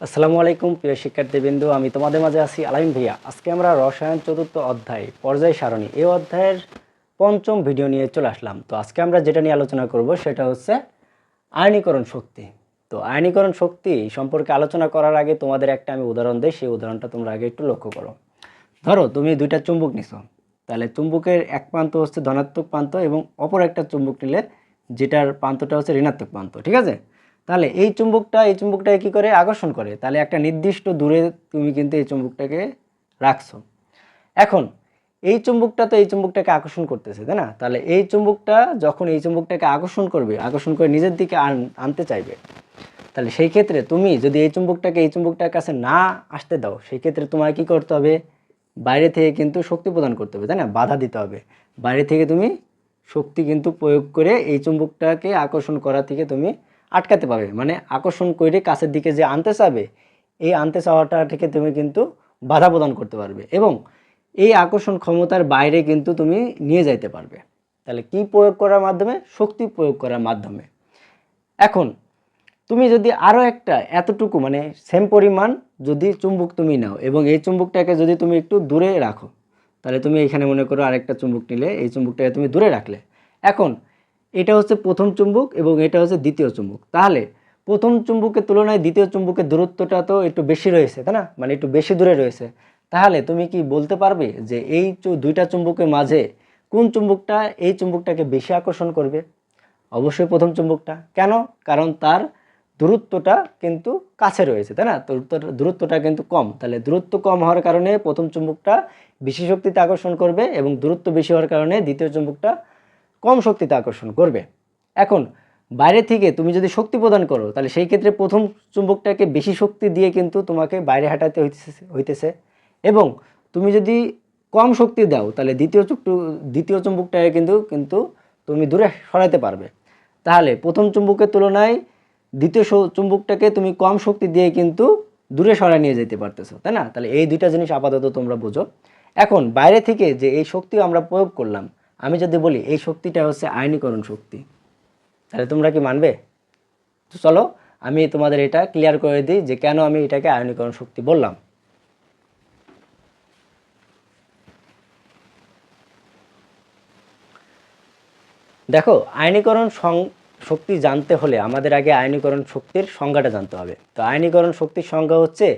আসসালামু আলাইকুম, প্রিয় শিক্ষার্থীবৃন্দু। আমি তোমাদের মাঝে আছি আলাইম ভাইয়া। আজকে আমরা রসায়ন চতুর্থ অধ্যায়, পর্যায় সারণী। এই অধ্যায়ের পঞ্চম ভিডিও নিয়ে চলে আসলাম। তো আজকে আমরা যেটা নিয়ে আলোচনা করব, সেটা হচ্ছে আয়নীকরণ শক্তি। তো আয়নীকরণ শক্তি সম্পর্কে আলোচনা করার আগে তোমাদের একটা আমি উদাহরণ দিই, সেই উদাহরণটা তোমরা আগে একটু লক্ষ্য করো। ধরো, তুমি দুইটা চুম্বক নিছো। তাহলে চুম্বকের এক প্রান্ত হচ্ছে ধনাত্মক প্রান্ত এবং অপর একটা চুম্বক নিলে যেটার প্রান্তটা হচ্ছে ঋণাত্মক প্রান্ত, ঠিক আছে? তাহলে এই চুম্বকটা, এই চুম্বকটাকে কী করে? আকর্ষণ করে। তাহলে একটা নির্দিষ্ট দূরে তুমি কিন্তু এই চুম্বকটাকে রাখছো। এখন, এই চুম্বকটা তো এই চুম্বকটাকে আকর্ষণ করতেছে, তাই না? তাহলে এই চুম্বকটা যখন এই চুম্বকটাকে আকর্ষণ করবে, আকর্ষণ করে নিজের দিকে আন- আনতে চাইবে, তাহলে সেই ক্ষেত্রে তুমি যদি এই চুম্বকটাকে, এই চুম্বকটার কাছে না আসতে দাও, সেই ক্ষেত্রে তোমার কি করতে হবে? বাইরে থেকে কিন্তু শক্তি প্রদান করতে হবে, তাই না? বাধা দিতে হবে। বাইরে থেকে তুমি শক্তি কিন্তু প্রয়োগ করে এই চুম্বকটাকে আকর্ষণ করা থেকে তুমি আটকাতে পারবে। মানে আকর্ষণ করে কাছের দিকে যে আনতে চাবে, এই আনতে চাওয়াটা থেকে তুমি কিন্তু বাধা প্রদান করতে পারবে এবং এই আকর্ষণ ক্ষমতার বাইরে কিন্তু তুমি নিয়ে যাইতে পারবে। তাহলে কি প্রয়োগ করার মাধ্যমে? শক্তি প্রয়োগ করার মাধ্যমে। এখন তুমি যদি আরও একটা এতটুকু মানে সেম পরিমাণ যদি চুম্বক তুমি নাও এবং এই চুম্বকটাকে যদি তুমি একটু দূরে রাখো, তাহলে তুমি এখানে মনে করো আরেকটা চুম্বক নিলে, এই চুম্বকটাকে তুমি দূরে রাখলে। এখন এটা হচ্ছে প্রথম চুম্বক এবং এটা হচ্ছে দ্বিতীয় চুম্বক। তাহলে প্রথম চুম্বকের তুলনায় দ্বিতীয় চুম্বকের দূরত্বটা তো একটু বেশি রয়েছে, তাই না? মানে একটু বেশি দূরে রয়েছে। তাহলে তুমি কি বলতে পারবে যে এই দুইটা চুম্বকের মাঝে কোন চুম্বকটা এই চুম্বকটাকে বেশি আকর্ষণ করবে? অবশ্যই প্রথম চুম্বকটা। কেন? কারণ তার দূরত্বটা কিন্তু কাছে রয়েছে, তাই না? দূরত্বটা কিন্তু কম। তাহলে দূরত্ব কম হওয়ার কারণে প্রথম চুম্বকটা বেশি শক্তিতে আকর্ষণ করবে এবং দূরত্ব বেশি হওয়ার কারণে দ্বিতীয় চুম্বকটা কম শক্তিতে আকর্ষণ করবে। এখন, বাইরে থেকে তুমি যদি শক্তি প্রদান করো, তাহলে সেই ক্ষেত্রে প্রথম চুম্বকটাকে বেশি শক্তি দিয়ে কিন্তু তোমাকে বাইরে হাঁটাতে হইতেছে হইতেছে। এবং তুমি যদি কম শক্তি দাও, তাহলে দ্বিতীয় চুক্ত দ্বিতীয় চুম্বকটাকে কিন্তু কিন্তু তুমি দূরে সরাতে পারবে। তাহলে প্রথম চুম্বকের তুলনায় দ্বিতীয় চুম্বকটাকে তুমি কম শক্তি দিয়ে কিন্তু দূরে সরায় নিয়ে যেতে পারতেছো, তাই না? তাহলে এই দুইটা জিনিস আপাতত তোমরা বোঝো। এখন, বাইরে থেকে যে এই শক্তি আমরা প্রয়োগ করলাম আমি যদি বলি, এই শক্তিটা হচ্ছে আয়নীকরণ শক্তি। তাহলে তোমরা কি মানবে? তো চলো, আমি তোমাদের এটা ক্লিয়ার করে দিই যে কেন আমি এটাকে আয়নীকরণ শক্তি বললাম। দেখো, আয়নীকরণ শক্তি জানতে হলে আমাদের আগে আয়নীকরণ শক্তির সংজ্ঞাটা জানতে হবে। তো আয়নীকরণ শক্তির সংজ্ঞা হচ্ছে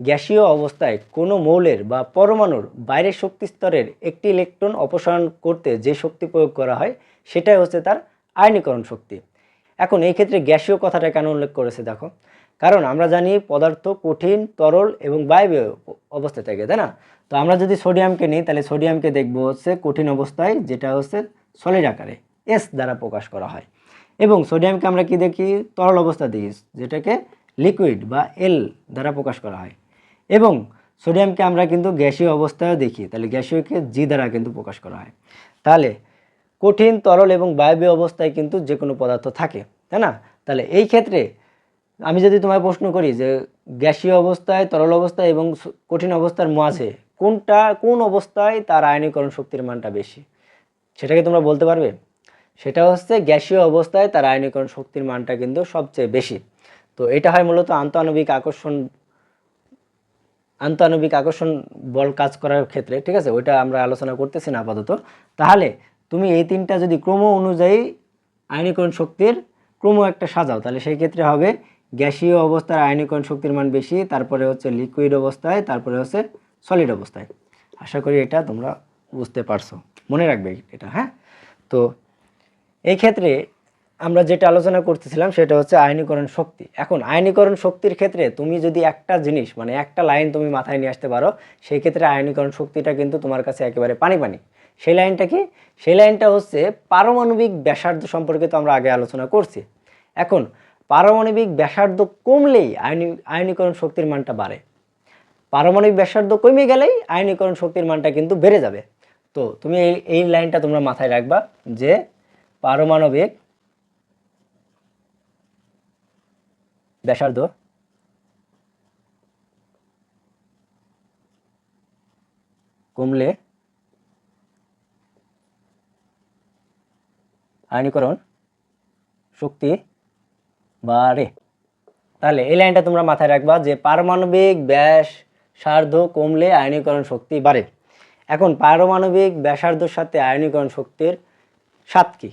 গ্যাসীয় অবস্থায় কোনো মৌলের বা পরমাণুর বাইরের শক্তি স্তরের একটি ইলেকট্রন অপসারণ করতে যে শক্তি প্রয়োগ করা হয়, সেটাই হচ্ছে তার আয়নীকরণ শক্তি। এখন এই ক্ষেত্রে গ্যাসীয় কথাটা কেন উল্লেখ করেছে দেখো? কারণ আমরা জানি পদার্থ কঠিন, তরল এবং বায়বীয় অবস্থায় থাকে, তাই না? তো আমরা যদি সোডিয়ামকে নিই, তাহলে সোডিয়ামকে দেখব হচ্ছে কঠিন অবস্থায়, যেটা হচ্ছে সলিড আকারে এস দ্বারা প্রকাশ করা হয়। এবং সোডিয়ামকে আমরা কি দেখি? তরল অবস্থা দেখি, যেটাকে লিকুইড বা এল দ্বারা প্রকাশ করা হয়। এবং সোডিয়ামকে আমরা কিন্তু গ্যাসীয় অবস্থায়ও দেখি, তাহলে গ্যাসীয়কে জি দ্বারা কিন্তু প্রকাশ করা হয়। তাহলে কঠিন, তরল এবং বায়বীয় অবস্থায় কিন্তু যে কোনো পদার্থ থাকে, তাই না? তাহলে এই ক্ষেত্রে আমি যদি তোমায় প্রশ্ন করি যে গ্যাসীয় অবস্থায়, তরল অবস্থায় এবং কঠিন অবস্থার মাঝে কোনটা, কোন অবস্থায় তার আয়নীকরণ শক্তির মানটা বেশি, সেটাকে তোমরা বলতে পারবে? সেটা হচ্ছে গ্যাসীয় অবস্থায় তার আয়নীকরণ শক্তির মানটা কিন্তু সবচেয়ে বেশি। তো এটা হয় মূলত আন্তঃআণবিক আকর্ষণ আন্তঃআণবিক আকর্ষণ বল কাজ করার ক্ষেত্রে, ঠিক আছে? ওইটা আমরা আলোচনা করতেছি না আপাতত। তাহলে তুমি এই তিনটা যদি ক্রম অনুযায়ী আয়নীকরণ শক্তির ক্রম একটা সাজাও, তাহলে সেই ক্ষেত্রে হবে গ্যাসীয় অবস্থার আয়নীকরণ শক্তির মান বেশি, তারপরে হচ্ছে লিকুইড অবস্থায়, তারপরে হচ্ছে সলিড অবস্থায়। আশা করি এটা তোমরা বুঝতে পারছ। মনে রাখবে এটা হ্যাঁ? তো এই ক্ষেত্রে আমরা যেটা আলোচনা করতেছিলাম সেটা হচ্ছে আয়নীকরণ শক্তি। এখন আয়নীকরণ শক্তির ক্ষেত্রে তুমি যদি একটা জিনিস মানে একটা লাইন তুমি মাথায় নিয়ে আসতে পারো, সেই ক্ষেত্রে আয়নীকরণ শক্তিটা কিন্তু তোমার কাছে একেবারে পানি পানি সেই লাইনটা কি? সেই লাইনটা হচ্ছে পারমাণবিক ব্যাসার্ধ সম্পর্কে তো আমরা আগে আলোচনা করছি। এখন পারমাণবিক ব্যাসার্ধ কমলেই আয়নি, আয়নীকরণ শক্তির মানটা বাড়ে। পারমাণবিক ব্যাসার্ধ কমে গেলেই আয়নীকরণ শক্তির মানটা কিন্তু বেড়ে যাবে। তো তুমি এই এই লাইনটা তোমরা মাথায় রাখবা যে পারমাণবিক ব্যাসার্ধ। কমলে আয়নীকরণ শক্তি বাড়ে তাহলে এই লাইনটা তোমরা মাথায় রাখবা যে পারমাণবিক ব্যাস সার্ধ কমলে আয়নীকরণ শক্তি বাড়ে এখন পারমাণবিক ব্যাসার্ধর সাথে আয়নীকরণ শক্তির সাত কি?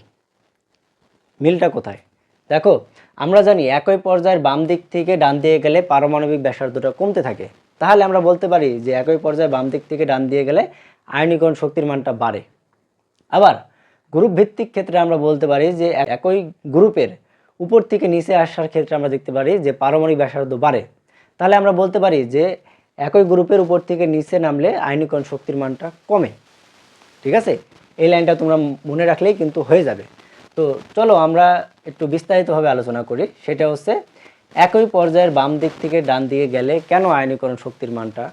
মিলটা কোথায়? দেখো আমরা জানি একই পর্যায়ের বাম দিক থেকে ডান দিয়ে গেলে পারমাণবিক ব্যাসার্ধটা কমতে থাকে। তাহলে আমরা বলতে পারি যে একই পর্যায়ে বাম দিক থেকে ডান দিয়ে গেলে আয়নীকরণ শক্তির মানটা বাড়ে। আবার গ্রুপ ভিত্তিক ক্ষেত্রে আমরা বলতে পারি যে এক- একই গ্রুপের উপর থেকে নিচে আসার ক্ষেত্রে আমরা দেখতে পারি যে পারমাণবিক ব্যাসার্ধ বাড়ে। তাহলে আমরা বলতে পারি যে একই গ্রুপের উপর থেকে নিচে নামলে আয়নীকরণ শক্তির মানটা কমে। ঠিক আছে? এই লাইনটা তোমরা মনে রাখলেই কিন্তু হয়ে যাবে। তো চলো আমরা একটু বিস্তারিতভাবে আলোচনা করি। সেটা হচ্ছে একই পর্যায়ের বাম দিক থেকে ডান দিকে গেলে কেন আয়নীকরণ শক্তির মানটা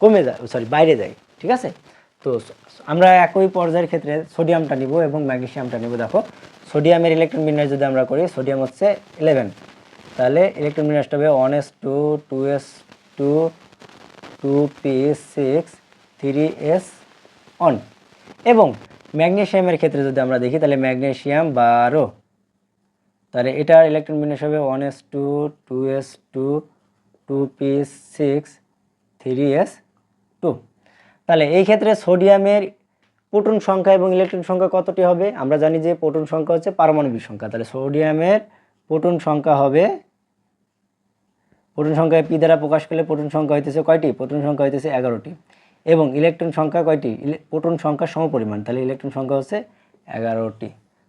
কমে যায় সরি বাইরে যায়, ঠিক আছে? তো আমরা একই পর্যায়ের ক্ষেত্রে সোডিয়ামটা নিব এবং ম্যাগনেশিয়ামটা নিব। দেখো, সোডিয়ামের ইলেকট্রন বিন্যাস যদি আমরা করি, সোডিয়াম হচ্ছে ইলেভেন তাহলে ইলেকট্রন বিন্যাসটা হবে one s two two s two two p six three s one এবং ম্যাগনেসিয়ামের ক্ষেত্রে যদি আমরা দেখি, তাহলে ম্যাগনেসিয়াম বারো। তাহলে এটার ইলেকট্রন বিন্যাস হবে one s two two s two two p six three s two তাহলে এই ক্ষেত্রে সোডিয়ামের প্রোটন সংখ্যা এবং ইলেকট্রন সংখ্যা কতটি হবে? আমরা জানি যে প্রোটন সংখ্যা হচ্ছে পারমাণবিক সংখ্যা। তাহলে সোডিয়ামের প্রোটন সংখ্যা হবে, প্রোটন সংখ্যা পি দ্বারা প্রকাশ করলে প্রোটন সংখ্যা হইতেছে কয়টি? প্রোটন সংখ্যা হইতেছে এগারোটি। এবং ইলেকট্রন সংখ্যা কয়টি? প্রোটন সংখ্যা সমপরিমাণ। তাহলে ইলেকট্রন সংখ্যা হচ্ছে এগারোটি।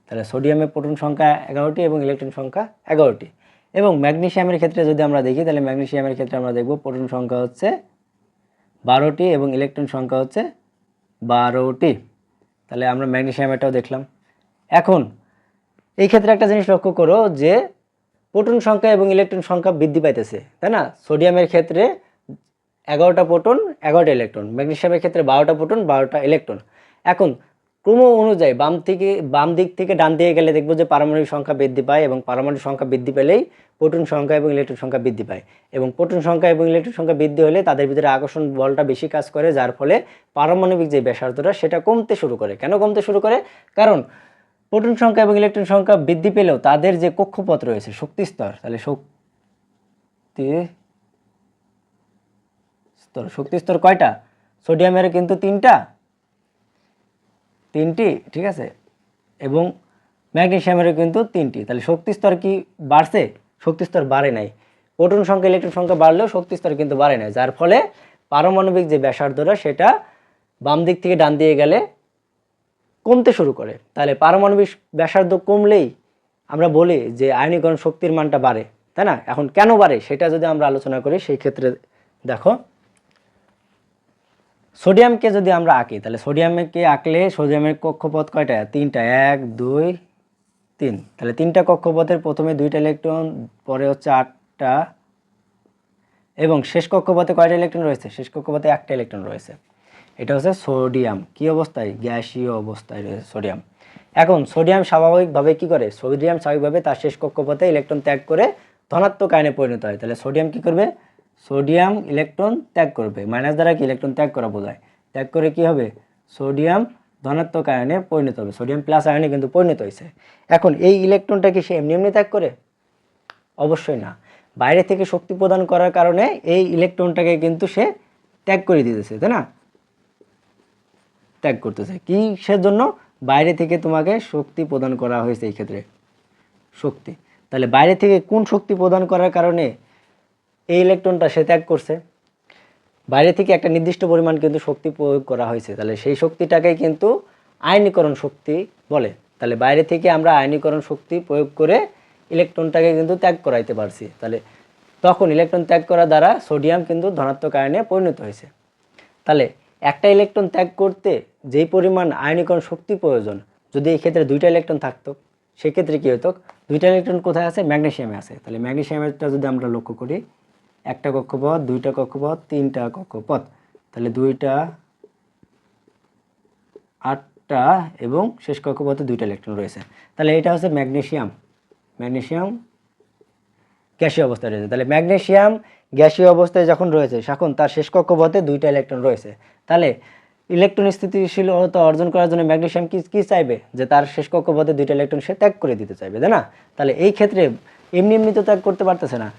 তাহলে সোডিয়ামের প্রোটন সংখ্যা এগারোটি এবং ইলেকট্রন সংখ্যা এগারোটি। এবং ম্যাগনেশিয়ামের ক্ষেত্রে যদি আমরা দেখি, তাহলে ম্যাগনেশিয়ামের ক্ষেত্রে আমরা দেখব প্রোটন সংখ্যা হচ্ছে বারোটি এবং ইলেকট্রন সংখ্যা হচ্ছে বারোটি। তাহলে আমরা ম্যাগনেসিয়ামেরটাও দেখলাম। এখন, এই ক্ষেত্রে একটা জিনিস লক্ষ্য করো যে প্রোটন সংখ্যা এবং ইলেকট্রন সংখ্যা বৃদ্ধি পাইতেছে, তাই না? সোডিয়ামের ক্ষেত্রে এগারোটা প্রোটন, এগারোটা ইলেকট্রন। ম্যাগনেসিয়ামের ক্ষেত্রে বারোটা প্রোটন, বারোটা ইলেকট্রন। এখন, ক্রম অনুযায়ী বাম থেকে, বাম দিক থেকে ডান দিকে গেলে দেখব যে পারমাণবিক সংখ্যা বৃদ্ধি পায় এবং পারমাণবিক সংখ্যা বৃদ্ধি পেলেই প্রোটন সংখ্যা এবং ইলেকট্রন সংখ্যা বৃদ্ধি পায়। এবং প্রোটন সংখ্যা এবং ইলেকট্রন সংখ্যা বৃদ্ধি হলে তাদের ভিতরে আকর্ষণ বলটা বেশি কাজ করে, যার ফলে পারমাণবিক যে ব্যাসার্ধটা, সেটা কমতে শুরু করে। কেন কমতে শুরু করে? কারণ, প্রোটন সংখ্যা এবং ইলেকট্রন সংখ্যা বৃদ্ধি পেলেও তাদের যে কক্ষপথ রয়েছে, শক্তি স্তর, তাহলে শক্তি স্তর শক্তি স্তর কয়টা? সোডিয়ামের কিন্তু তিনটা। তিনটি, ঠিক আছে? এবং ম্যাগনেসিয়ামেরও কিন্তু তিনটি। তাহলে শক্তি স্তর কি বাড়ছে? শক্তি স্তর বাড়ে নাই। প্রোটন সংখ্যা, ইলেকট্রন সংখ্যা বাড়লেও শক্তি স্তর কিন্তু বাড়ে নাই, যার ফলে পারমাণবিক যে ব্যাসার্ধটা, সেটা বাম দিক থেকে ডান দিয়ে গেলে কমতে শুরু করে। তাহলে পারমাণবিক ব্যাসার্ধ কমলেই আমরা বলি যে আয়নীকরণ শক্তির মানটা বাড়ে, তাই না? এখন কেন বাড়ে, সেটা যদি আমরা আলোচনা করি, সেই ক্ষেত্রে দেখো সোডিয়ামকে যদি আমরা আঁকি, তাহলে সোডিয়ামকে আঁকলে সোডিয়ামের কক্ষপথ কয়টা? তিনটা, এক, দুই, তিন। তাহলে তিনটা কক্ষপথের প্রথমে দুইটা ইলেকট্রন, পরে হচ্ছে আটটা, এবং শেষ কক্ষপথে কয়টা ইলেকট্রন রয়েছে? শেষ কক্ষপথে একটা ইলেকট্রন রয়েছে। এটা হচ্ছে সোডিয়াম। কি অবস্থায়? গ্যাসীয় অবস্থায় রয়েছে সোডিয়াম। এখন সোডিয়াম স্বাভাবিকভাবে কি করে? সোডিয়াম স্বাভাবিকভাবে তার শেষ কক্ষপথে ইলেকট্রন ত্যাগ করে ধনাত্মক আয়নে পরিণত হয়। তাহলে সোডিয়াম কি করবে? সোডিয়াম ইলেকট্রন ত্যাগ করবে। মাইনাস দ্বারা কি ইলেকট্রন ত্যাগ করা বোঝায়? ত্যাগ করে কি হবে? সোডিয়াম ধনাত্মক আয়নে পরিণত হবে। সোডিয়াম প্লাস আয়নে কিন্তু পরিণত হয়েছে। এখন এই ইলেকট্রনটা কি সে এমনি এমনি ত্যাগ করে? অবশ্যই না। বাইরে থেকে শক্তি প্রদান করার কারণে এই ইলেকট্রনটাকে কিন্তু সে ত্যাগ করে দিতেছে, তাই না? ত্যাগ করতেছে। কিসের জন্য? বাইরে থেকে তোমাকে শক্তি প্রদান করা হয়েছে এই ক্ষেত্রে। শক্তি। তাহলে বাইরে থেকে কোন শক্তি প্রদান করার কারণে এই ইলেকট্রনটা সে ত্যাগ করছে। বাইরে থেকে একটা নির্দিষ্ট পরিমাণ কিন্তু শক্তি প্রয়োগ করা হয়েছে। তাহলে সেই শক্তিটাকেই কিন্তু আয়নীকরণ শক্তি বলে। তাহলে বাইরে থেকে আমরা আয়নীকরণ শক্তি প্রয়োগ করে ইলেকট্রনটাকে কিন্তু ত্যাগ করাইতে পারছি। তাহলে তখন ইলেকট্রন ত্যাগ করা দ্বারা সোডিয়াম কিন্তু ধনাত্মক আয়নে পরিণত হয়েছে। তাহলে একটা ইলেকট্রন ত্যাগ করতে যেই পরিমাণ আয়নীকরণ শক্তি প্রয়োজন, যদি এই ক্ষেত্রে দুইটা ইলেকট্রন থাকতো, সেক্ষেত্রে কী হতো? দুইটা ইলেকট্রন কোথায় আছে? ম্যাগনেসিয়ামে আছে। তাহলে ম্যাগনেসিয়ামেরটা যদি আমরা লক্ষ্য করি একটা কক্ষপথ, দুইটা কক্ষপথ, তিনটা কক্ষপথ। তাহলে দুইটা, আটটা এবং শেষ কক্ষপথে দুইটা ইলেকট্রন রয়েছে। তাহলে এটা হচ্ছে ম্যাগনেসিয়াম। ম্যাগনেসিয়াম গ্যাসীয় অবস্থায় রয়েছে। তাহলে ম্যাগনেসিয়াম গ্যাসীয় অবস্থায় যখন রয়েছে তখন তার শেষ কক্ষপথে দুইটা ইলেকট্রন রয়েছে। তাহলে ইলেকট্রন স্থিতিশীলতা অর্জন করার জন্য ম্যাগনেসিয়াম কি কি চাইবে? যে তার শেষ কক্ষপথে দুইটা ইলেকট্রন সে ত্যাগ করে দিতে চাইবে, তাই না? তাহলে এই ক্ষেত্রে এমনি এমনি তো ত্যাগ করতে পারতেছে না।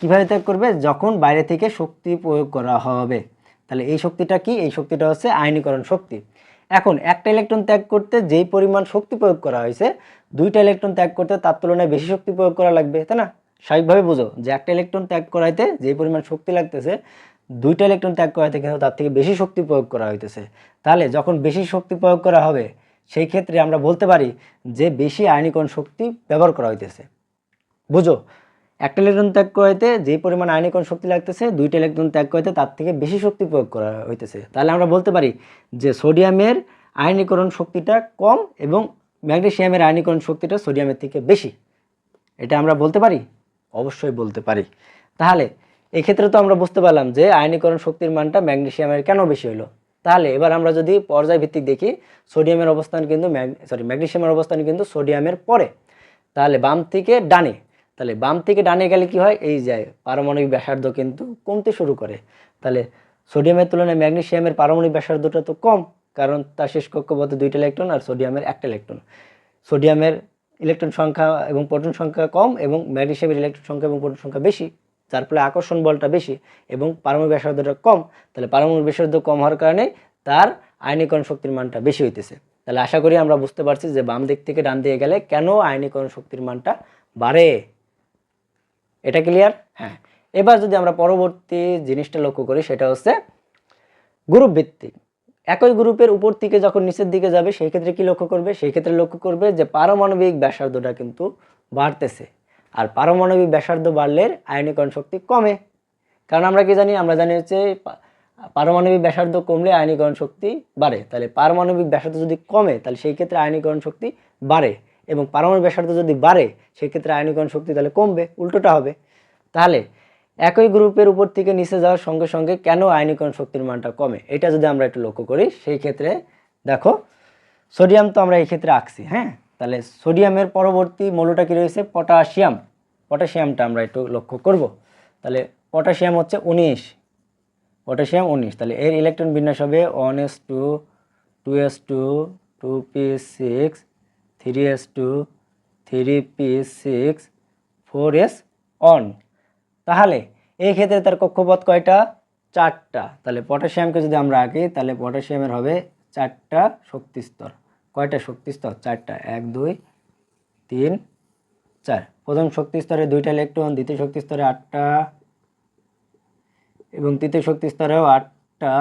কীভাবে ত্যাগ করবে? যখন বাইরে থেকে শক্তি প্রয়োগ করা হবে। তাহলে এই শক্তিটা কি? এই শক্তিটা হচ্ছে আয়নীকরণ শক্তি। এখন একটা ইলেকট্রন ত্যাগ করতে যেই পরিমাণ শক্তি প্রয়োগ করা হয়েছে, দুইটা ইলেকট্রন ত্যাগ করতে তার তুলনায় বেশি শক্তি প্রয়োগ করা লাগবে, তাই না? স্বাভাবিকভাবে বোঝো যে একটা ইলেকট্রন ত্যাগ করাইতে যেই পরিমাণ শক্তি লাগতেছে, দুইটা ইলেকট্রন ত্যাগ করাইতে কিন্তু তার থেকে বেশি শক্তি প্রয়োগ করা হইতেছে। তাহলে যখন বেশি শক্তি প্রয়োগ করা হবে, সেই ক্ষেত্রে আমরা বলতে পারি যে বেশি আয়নীকরণ শক্তি ব্যবহার করা হইতেছে। বুঝো? একটা ইলেকট্রন ত্যাগ করাইতে যে পরিমাণ আয়নীকরণ শক্তি লাগতেছে, দুইটা ইলেকট্রন ত্যাগ করাইতে তার থেকে বেশি শক্তি প্রয়োগ করা হইতেছে। তাহলে আমরা বলতে পারি যে সোডিয়ামের আয়নীকরণ শক্তিটা কম এবং ম্যাগনেসিয়ামের আয়নীকরণ শক্তিটা সোডিয়ামের থেকে বেশি। এটা আমরা বলতে পারি? অবশ্যই বলতে পারি। তাহলে এক্ষেত্রে তো আমরা বুঝতে পারলাম যে আয়নীকরণ শক্তির মানটা ম্যাগনেসিয়ামের কেন বেশি হলো তাহলে এবার আমরা যদি পর্যায় ভিত্তিক দেখি, সোডিয়ামের অবস্থান কিন্তু সরি ম্যাগনেসিয়ামের অবস্থান কিন্তু সোডিয়ামের পরে। তাহলে বাম থেকে ডানে তাহলে বাম থেকে ডানে গেলে কি হয়? এই যায় পারমাণবিক ব্যাসার্ধ কিন্তু কমতে শুরু করে। তাহলে সোডিয়ামের তুলনায় ম্যাগনেসিয়ামের পারমাণবিক ব্যাসার্ধটা তো কম, কারণ তার শেষ কক্ষপথে দুইটা ইলেকট্রন আর সোডিয়ামের একটা ইলেকট্রন সোডিয়ামের ইলেকট্রন সংখ্যা এবং প্রোটন সংখ্যা কম এবং ম্যাগনেসিয়ামের ইলেকট্রন সংখ্যা এবং প্রোটন সংখ্যা বেশি, যার ফলে আকর্ষণ বলটা বেশি এবং পারমাণবিক ব্যাসার্ধটা কম। তাহলে পারমাণবিক ব্যাসার্ধ কম হওয়ার কারণে তার আয়নীকরণ শক্তির মানটা বেশি হইতেছে। তাহলে আশা করি আমরা বুঝতে পারছি যে বাম দিক থেকে ডান দিকে গেলে কেন আয়নীকরণ শক্তির মানটা বাড়ে। এটা ক্লিয়ার হ্যাঁ। এবার যদি আমরা পরবর্তী জিনিসটা লক্ষ্য করি সেটা হচ্ছে গ্রুপ ভিত্তিক। একই গ্রুপের উপর থেকে যখন নিচের দিকে যাবে সেই ক্ষেত্রে কি লক্ষ্য করবে? সেই ক্ষেত্রে লক্ষ্য করবে যে পারমাণবিক ব্যাসার্ধটা কিন্তু বাড়তেছে। আর পারমাণবিক ব্যাসার্ধ বাড়লে আয়নীকরণ শক্তি কমে। কারণ আমরা কি জানি? আমরা জানি হচ্ছে পারমাণবিক ব্যাসার্ধ কমলে আয়নীকরণ শক্তি বাড়ে। তাহলে পারমাণবিক ব্যাসার্ধ যদি কমে তাহলে সেই ক্ষেত্রে আয়নীকরণ শক্তি বাড়ে। এবং পারমাণবিক ব্যাসার্ধ যদি বাড়ে, সেক্ষেত্রে আয়নীকরণ শক্তি তাহলে কমবে, উল্টোটা হবে। তাহলে একই গ্রুপের উপর থেকে নিচে যাওয়ার সঙ্গে সঙ্গে কেন আয়নীকরণ শক্তির মানটা কমে? এটা যদি আমরা একটু লক্ষ্য করি, সেই ক্ষেত্রে দেখো, সোডিয়াম তো আমরা এই ক্ষেত্রে আঁকছি হ্যাঁ? তাহলে সোডিয়ামের পরবর্তী মৌলটা কি রয়েছে? পটাশিয়াম। পটাশিয়ামটা আমরা একটু লক্ষ্য করব। তাহলে পটাশিয়াম হচ্ছে উনিশ। পটাশিয়াম উনিশ। তাহলে এর ইলেকট্রন বিন্যাস হবে one s two two s two two p six three s two three p six four s one তাহলে এই ক্ষেত্রে তার কক্ষপথ কয়টা? চারটা। তাহলে পটাশিয়ামকে যদি আমরা আঁকি, তাহলে পটাশিয়ামের হবে চারটা শক্তিস্তর। কয়টা শক্তিস্তর? চারটা। এক, দুই, তিন, চার। প্রথম শক্তি স্তরে দুইটা ইলেকট্রন দ্বিতীয় শক্তি স্তরে আটটা, এবং তৃতীয় শক্তি স্তরেও আটটা।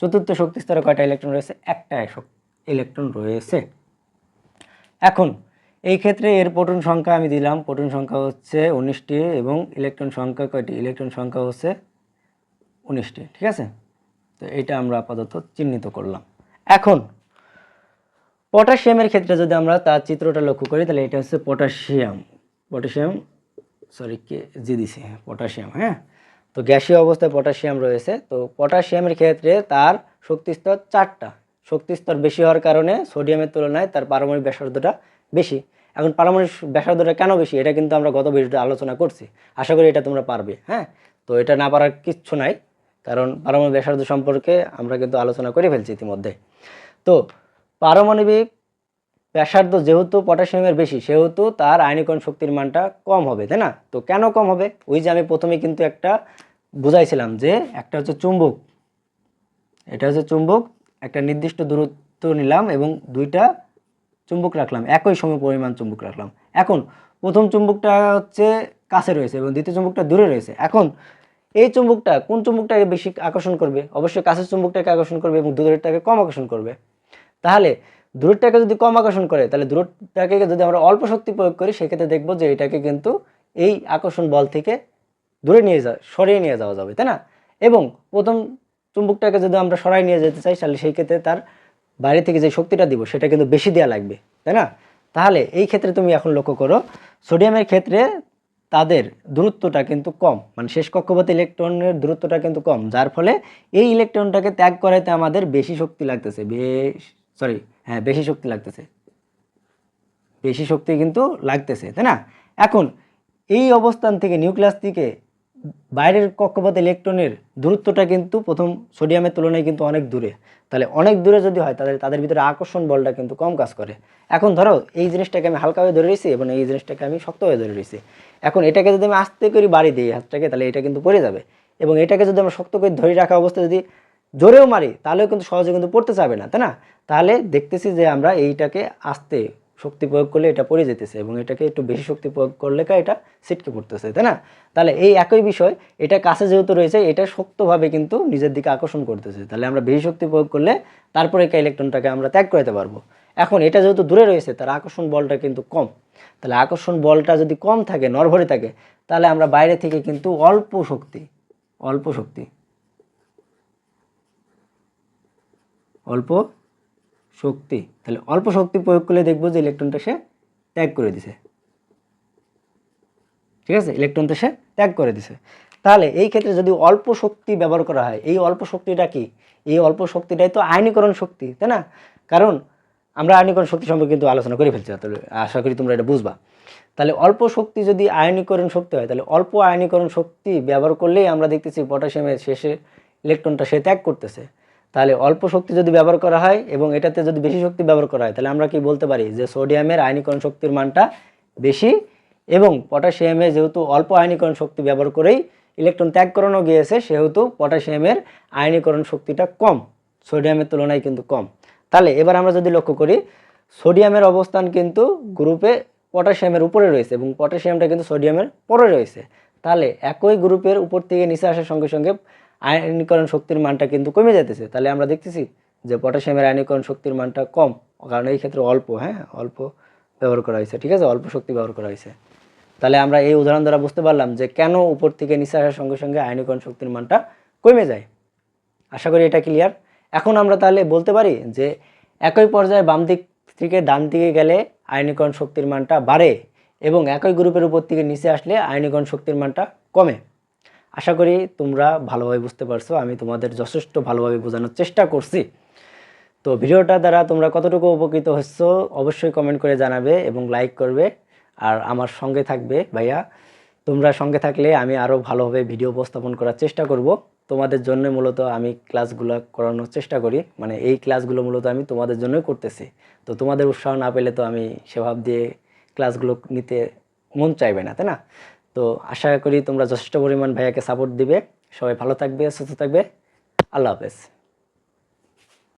চতুর্থ শক্তি স্তরে কয়টা ইলেকট্রন রয়েছে? একটা ইলেকট্রন রয়েছে। এখন, এই ক্ষেত্রে এর প্রোটন সংখ্যা আমি দিলাম, প্রোটন সংখ্যা হচ্ছে উনিশটি এবং ইলেকট্রন সংখ্যা কয়টি? ইলেকট্রন সংখ্যা হচ্ছে উনিশটি, ঠিক আছে? তো এইটা আমরা আপাতত চিহ্নিত করলাম। এখন, পটাশিয়ামের ক্ষেত্রে যদি আমরা তার চিত্রটা লক্ষ্য করি, তাহলে এটা হচ্ছে potassium. Potassium sorry K G দিছি পটাশিয়াম হ্যাঁ? তো গ্যাসীয় অবস্থায় পটাশিয়াম রয়েছে, তো পটাশিয়ামের ক্ষেত্রে তার শক্তিস্তর চারটা। শক্তিস্তর বেশি হওয়ার কারণে সোডিয়ামের তুলনায় তার পারমাণবিক ব্যাসার্ধটা বেশি। এখন পারমাণবিক ব্যাসার্ধটা কেন বেশি? এটা কিন্তু আমরা গত ভিডিওতে আলোচনা করছি। আশা করি এটা তোমরা পারবে হ্যাঁ? তো এটা না পারার কিচ্ছু নাই, কারণ পারমাণবিক ব্যাসার্ধ সম্পর্কে আমরা কিন্তু আলোচনা করে ফেলছি ইতিমধ্যে। তো পারমাণবিক ব্যাসার্ধ যেহেতু পটাশিয়ামের বেশি, সেহেতু তার আয়নীকরণ শক্তির মানটা কম হবে, তাই না? তো কেন কম হবে? ওই যে আমি প্রথমে কিন্তু একটা বুঝাইছিলাম যে একটা হচ্ছে চুম্বক। এটা হচ্ছে চুম্বক একটা নির্দিষ্ট দূরত্ব নিলাম এবং দুইটা চুম্বক রাখলাম, একই সময় পরিমাণ চুম্বক রাখলাম। এখন প্রথম চুম্বকটা হচ্ছে কাছে রয়েছে এবং দ্বিতীয় চুম্বকটা দূরে রয়েছে। এখন এই চুম্বকটা কোন চুম্বকটাকে বেশি আকর্ষণ করবে? অবশ্যই কাছের চুম্বকটাকে আকর্ষণ করবে এবং দূরেরটাকে কম আকর্ষণ করবে। তাহলে দূরটাকে যদি কম আকর্ষণ করে, তাহলে দূরটাকে যদি আমরা অল্প শক্তি প্রয়োগ করি, সেক্ষেত্রে দেখব যে এটাকে কিন্তু এই আকর্ষণ বল থেকে দূরে নিয়ে যা, সরিয়ে নিয়ে যাওয়া যাবে, তাই না? এবং প্রথম চুম্বকটাকে যদি আমরা সরাই নিয়ে যেতে চাই, তাহলে সেই ক্ষেত্রে তার বাইরে থেকে যে শক্তিটা দিব, সেটা কিন্তু বেশি দেওয়া লাগবে, তাই না? তাহলে এই ক্ষেত্রে তুমি এখন লক্ষ্য করো, সোডিয়ামের ক্ষেত্রে তাদের দূরত্বটা কিন্তু কম মানে শেষ কক্ষপথ ইলেকট্রনের দূরত্বটা কিন্তু কম, যার ফলে এই ইলেকট্রনটাকে ত্যাগ করাইতে আমাদের বেশি শক্তি লাগতেছে, বেশ সরি হ্যাঁ বেশি শক্তি লাগতেছে। বেশি শক্তি কিন্তু লাগতেছে, তাই না? এখন এই অবস্থান থেকে নিউক্লিয়াস থেকে বাইরের কক্ষপথ ইলেকট্রনের দূরত্বটা কিন্তু প্রথম সোডিয়ামের তুলনায় কিন্তু অনেক দূরে। তাহলে অনেক দূরে যদি হয়, তাহলে তাদের ভিতরে আকর্ষণ বলটা কিন্তু কম কাজ করে। এখন ধরো, এই জিনিসটাকে আমি হালকাভাবে ধরে রয়েছি এবং এই জিনিসটাকে আমি শক্তভাবে ধরে রয়েছি এখন এটাকে যদি আমি আস্তে করে বাড়ি দিই হাতটাকে, তাহলে এটা কিন্তু পড়ে যাবে। এবং এটাকে যদি আমরা শক্ত করে ধরে রাখা অবস্থায় যদি জোরেও মারি, তাহলেও কিন্তু সহজে কিন্তু পড়তে চাবে না, তাই না? তাহলে দেখতেছি যে আমরা এইটাকে আস্তে শক্তি প্রয়োগ করলে এটা পড়ে যেতেছে এবং এটাকে একটু বেশি শক্তি প্রয়োগ করলে কা এটা সিটকে পড়তেছে, তাই না? তাহলে এই একই বিষয়, এটা কাছে যেহেতু রয়েছে, এটা শক্তভাবে কিন্তু নিজের দিকে আকর্ষণ করতেছে। তাহলে আমরা বেশি শক্তি প্রয়োগ করলে তারপরে এই ইলেকট্রনটাকে আমরা ত্যাগ করতে পারব। এখন এটা যেহেতু দূরে রয়েছে, তার আকর্ষণ বলটা কিন্তু কম। তাহলে আকর্ষণ বলটা যদি কম থাকে নরভরে থাকে, তাহলে আমরা বাইরে থেকে কিন্তু অল্প শক্তি অল্প শক্তি, অল্প শক্তি, তাহলে অল্প শক্তি প্রয়োগ করলে দেখব যে ইলেকট্রনটা সে ত্যাগ করে দিছে। ঠিক আছে? ইলেকট্রনটা সে ত্যাগ করে দিছে। তাহলে এই ক্ষেত্রে যদি অল্প শক্তি ব্যবহার করা হয়, এই অল্প শক্তিটা কি? এই অল্প শক্তিটাই তো আয়নীকরণ শক্তি, তাই না? কারণ আমরা আয়নীকরণ শক্তি সম্পর্কে কিন্তু আলোচনা করে ফেলছি তাহলে আশা করি তোমরা এটা বুঝবা। তাহলে অল্প শক্তি যদি আয়নীকরণ শক্তি হয়, তাহলে অল্প আয়নীকরণ শক্তি ব্যবহার করলেই আমরা দেখতেছি পটাশিয়ামের শেষে ইলেকট্রনটা সে ত্যাগ করতেছে। তাহলে অল্প শক্তি যদি ব্যবহার করা হয় এবং এটাতে যদি বেশি শক্তি ব্যবহার করা হয়, তাহলে আমরা কি বলতে পারি যে সোডিয়ামের আয়নীকরণ শক্তির মানটা বেশি এবং পটাশিয়ামে যেহেতু অল্প আয়নীকরণ শক্তি ব্যবহার করেই ইলেকট্রন ত্যাগ করানো গিয়েছে, সেহেতু পটাশিয়ামের আয়নীকরণ শক্তিটা কম, সোডিয়ামের তুলনায় কিন্তু কম। তাহলে এবার আমরা যদি লক্ষ্য করি, সোডিয়ামের অবস্থান কিন্তু গ্রুপে পটাশিয়ামের উপরে রয়েছে এবং পটাশিয়ামটা কিন্তু সোডিয়ামের পরে রয়েছে। তাহলে একই গ্রুপের উপর থেকে নিচে আসার সঙ্গে সঙ্গে আয়নীকরণ শক্তির মানটা কিন্তু কমে যেতেছে তাহলে আমরা দেখতেছি যে পটাশিয়ামের আয়নীকরণ শক্তির মানটা কম, কারণ এই ক্ষেত্রে অল্প হ্যাঁ? অল্প ব্যবহার করা হয়েছে, ঠিক আছে? অল্প শক্তি ব্যবহার করা হয়েছে। তাহলে আমরা এই উদাহরণ দ্বারা বুঝতে পারলাম যে কেন উপর থেকে নিচে আসার সঙ্গে সঙ্গে আয়নীকরণ শক্তির মানটা কমে যায়। আশা করি এটা ক্লিয়ার এখন আমরা তাহলে বলতে পারি যে একই পর্যায়ে বাম দিক থেকে ডান দিকে গেলে আয়নীকরণ শক্তির মানটা বাড়ে। এবং একই গ্রুপের উপর থেকে নিচে আসলে আয়নীকরণ শক্তির মানটা কমে। আশা করি তোমরা ভালোভাবে বুঝতে পারছ, আমি তোমাদের যথেষ্ট ভালোভাবে বোঝানোর চেষ্টা করছি। তো ভিডিওটা দ্বারা তোমরা কতটুকু উপকৃত হচ্ছ অবশ্যই কমেন্ট করে জানাবে এবং লাইক করবে। আর আমার সঙ্গে থাকবে ভাইয়া, তোমরা সঙ্গে থাকলে আমি আরও ভালোভাবে ভিডিও উপস্থাপন করার চেষ্টা করব। তোমাদের জন্য মূলত আমি ক্লাসগুলো করানোর চেষ্টা করি মানে এই ক্লাসগুলো মূলত আমি তোমাদের জন্যই করতেছি। তো তোমাদের উৎসাহ না পেলে তো আমি সেভাব দিয়ে ক্লাসগুলো নিতে মন চাইবে না, তাই না? তো আশা করি তোমরা যথেষ্ট পরিমাণ ভাইয়াকে সাপোর্ট দিবে। সবাই ভালো থাকবে, সুস্থ থাকবে। আল্লাহ হাফেজ।